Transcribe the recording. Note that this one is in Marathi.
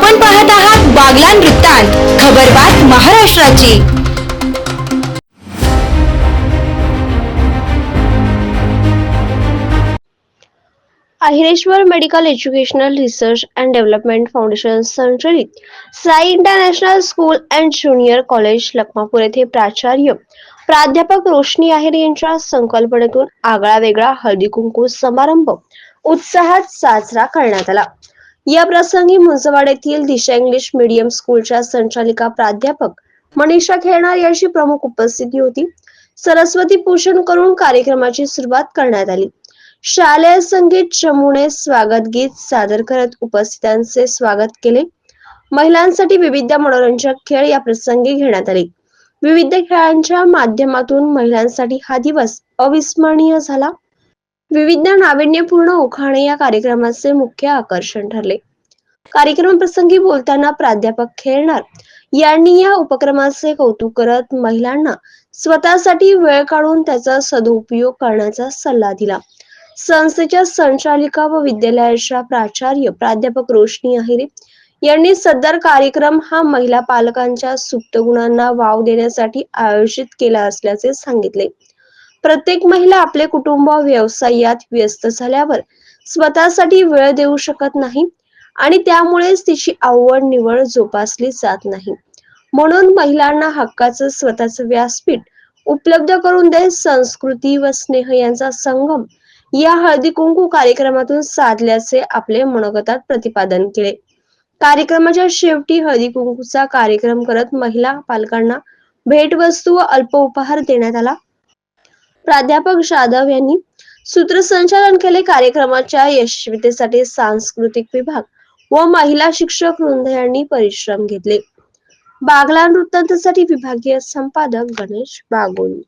आपण पाहत आहात बागलान वृत्तांत खबरबात महाराष्ट्राची. Ahireshwar medical educational research and development foundation संचलित Sai international school and junior college Lakhmapur येथे प्राचार्य प्राध्यापक रोशनी आहेर यांच्या संकल्पनेतून आगळा वेगळा हळदी कुंकू समारंभ उत्साहात साजरा करण्यात आला. या प्रसंगी मुंजवाड येथील दिशा इंग्लिश मीडियम स्कूलच्या संचालिका प्राध्यापक मनीषा खेळणार यांची प्रमुख उपस्थिती होती. सरस्वती पूजन करून कार्यक्रमाची सुरुवात करण्यात आली. शालेय संगीत चमूने स्वागत गीत सादर करत उपस्थितांचे स्वागत केले. महिलांसाठी विविध मनोरंजक खेळ या प्रसंगी घेण्यात आले. विविध खेळांच्या माध्यमातून महिलांसाठी हा दिवस अविस्मरणीय झाला. विविध नाविन्यपूर्ण उखाणे या कार्यक्रमाचे मुख्य आकर्षण ठरले. कार्यक्रम प्रसंगी बोलताना प्राध्यापक खेळणार. यांनी या उपक्रमाचे कौतुक करत महिलांना स्वतःसाठी वेळ काढून त्याचा सदुपयोग करण्याचा सल्ला दिला. संस्थेच्या संचालिका व विद्यालयाच्या प्राचार्य प्राध्यापक रोशनी अहिरे यांनी सदर कार्यक्रम हा महिला पालकांच्या सुप्त गुणांना वाव देण्यासाठी आयोजित केला असल्याचे सांगितले. प्रत्येक महिला आपले कुटुंब व्यवसायात व्यस्त झाल्यावर स्वतःसाठी वेळ देऊ शकत नाही आणि त्यामुळेच तिची आवड निवड जोपासली जात नाही. म्हणून महिलांना हक्काचं स्वतःचं व्यासपीठ उपलब्ध करून दे संस्कृती व स्नेह यांचा संगम या हळदी कुंकू कार्यक्रमातून साधल्याचे आपले मनोगतात प्रतिपादन केले. कार्यक्रमाच्या शेवटी हळदी कुंकूचा कार्यक्रम करत महिला पालकांना भेटवस्तू व अल्प उपहार देण्यात आला. प्राध्यापक जाधव यांनी सूत्रसंचालन केले कार्यक्रमाच्या यशस्वीतेसाठी सांस्कृतिक विभाग व महिला शिक्षक वृंद यांनी परिश्रम घेतले. बागला वृत्तांतासाठी विभागीय संपादक गणेश बागोली